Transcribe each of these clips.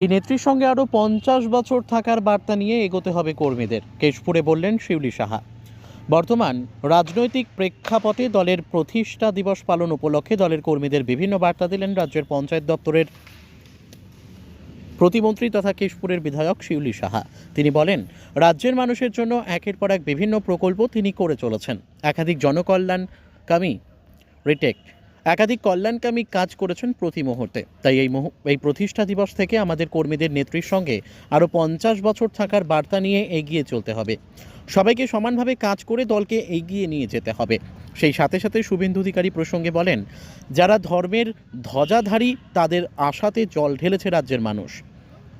এই নেত্রীর সঙ্গে আরও পঞ্চাশ বছর থাকার বার্তা নিয়ে এগোতে হবে কর্মীদের। কেশপুরে বললেন শিউলি সাহা। বর্তমান রাজনৈতিক প্রেক্ষাপটে দলের প্রতিষ্ঠা দিবস পালন উপলক্ষে দলের কর্মীদের বিভিন্ন বার্তা দিলেন রাজ্যের পঞ্চায়েত দপ্তরের প্রতিমন্ত্রী তথা কেশপুরের বিধায়ক শিউলি সাহা। তিনি বলেন, রাজ্যের মানুষের জন্য একের পর এক বিভিন্ন প্রকল্প তিনি করে চলেছেন। একাধিক জনকল্যাণকামী রিটেক একাধিক কল্যাণকামী কাজ করেছেন প্রতি মুহূর্তে। তাই এই এই প্রতিষ্ঠা দিবস থেকে আমাদের কর্মীদের নেত্রীর সঙ্গে আরও পঞ্চাশ বছর থাকার বার্তা নিয়ে এগিয়ে চলতে হবে। সবাইকে সমানভাবে কাজ করে দলকে এগিয়ে নিয়ে যেতে হবে। সেই সাথে সাথে শুভেন্দু অধিকারী প্রসঙ্গে বলেন, যারা ধর্মের ধ্বজাধারী তাদের আশাতে জল ঢেলেছে রাজ্যের মানুষ।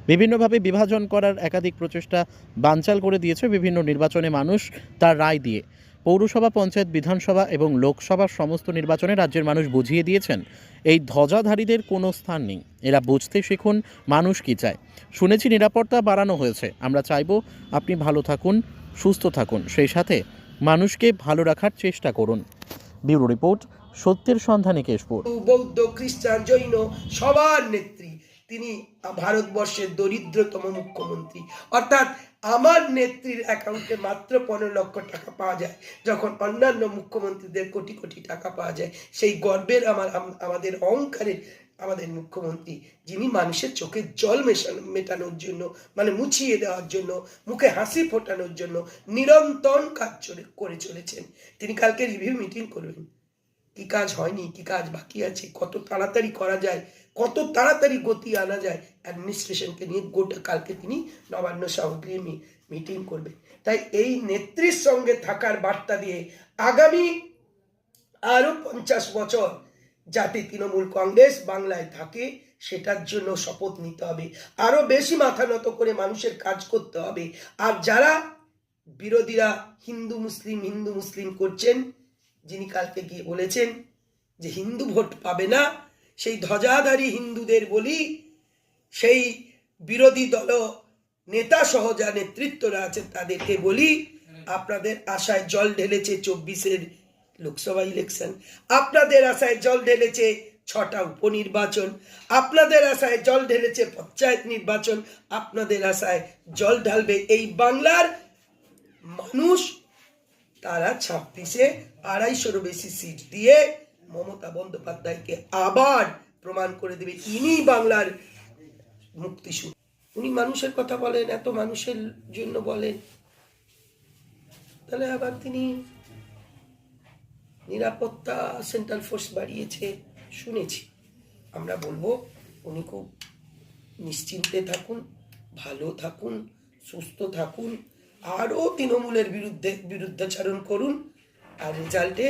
বিভিন্নভাবে বিভাজন করার একাধিক প্রচেষ্টা বানচাল করে দিয়েছে বিভিন্ন নির্বাচনে মানুষ তার রায় দিয়ে। পৌরসভা পঞ্চায়েত বিধানসভা এবং লোকসভার সমস্ত নির্বাচনে রাজ্যের মানুষ বুঝিয়ে দিয়েছেন এই ধ্বজাধারীদের কোনো স্থান নেই। এরা বুঝতে শিখুন মানুষ কি চায়। শুনেছি নিরাপত্তা বাড়ানো হয়েছে। আমরা চাইব আপনি ভালো থাকুন সুস্থ থাকুন। সেই সাথে মানুষকে ভালো রাখার চেষ্টা করুন। ব্যুরো রিপোর্ট সত্যের সন্ধানে কেশপুর। বৌদ্ধ খ্রিস্টান জৈন সবার নেত্রী। তিনি ভারতবর্ষের দরিদ্রতম মুখ্যমন্ত্রী। অর্থাৎ আমার নেত্রীর অ্যাকাউন্টে মাত্র পনেরো লক্ষ টাকা পাওয়া যায়। যখন অন্যান্য মুখ্যমন্ত্রীদের কোটি কোটি টাকা পাওয়া যায়, সেই গর্বের আমার আমাদের অহংকারের আমাদের মুখ্যমন্ত্রী, যিনি মানুষের চোখে জল মেশানো, মেটানোর জন্য মানে মুছিয়ে দেওয়ার জন্য, মুখে হাসি ফোটানোর জন্য নিরন্তর কাজ করে চলেছেন। তিনি কালকে রিভিউ মিটিং করবেন। কি কাজ হয়নি, কি কাজ বাকি আছে, কত তাড়াতাড়ি করা যায়, কত তাড়াতাড়ি গতি আনা যায় অ্যাডমিনিস্ট্রেশনকে নিয়ে গোটা কালকে তিনি নবান্ন সামগ্রী মিটিং করবে। তাই এই নেত্রীর সঙ্গে থাকার বার্তা দিয়ে আগামী আরও পঞ্চাশ বছর যাতে তৃণমূল কংগ্রেস বাংলায় থাকে, সেটার জন্য শপথ নিতে হবে। আরও বেশি মাথা নত করে মানুষের কাজ করতে হবে। আর যারা বিরোধীরা হিন্দু, মুসলিম হিন্দু, মুসলিম করছেন যিনি কালকে গিয়ে বলেছেন যে হিন্দু ভোট পাবে না, সেই ধ্বজাধারী হিন্দুদের বলি, সেই বিরোধী দল নেতা সহ যা নেতৃত্বরা আছেন তাদেরকে বলি, আপনাদের আশায় জল ঢেলেছে চব্বিশের লোকসভা ইলেকশন, আপনাদের আশায় জল ঢেলেছে ছটা উপনির্বাচন, আপনাদের আশায় জল ঢেলেছে পঞ্চায়েত নির্বাচন, আপনাদের আশায় জল ঢালবে এই বাংলার মানুষ তারা ছাব্বিশে আড়াইশোরও বেশি সিট দিয়ে মমতা বন্দ্যোপাধ্যায়কে আবার প্রমাণ করে দেবে। ইনি বাংলার মুক্তি উনি মানুষের কথা বলেন, এত মানুষের জন্য বলেন। তাহলে আবার তিনি নিরাপত্তা সেন্ট্রাল ফোর্স বাড়িয়েছে, শুনেছি। আমরা বলব, উনি খুব নিশ্চিন্তে থাকুন, ভালো থাকুন, সুস্থ থাকুন। আরও তৃণমূলের বিরুদ্ধে বিরুদ্ধাচারণ করুন আর রেজাল্টে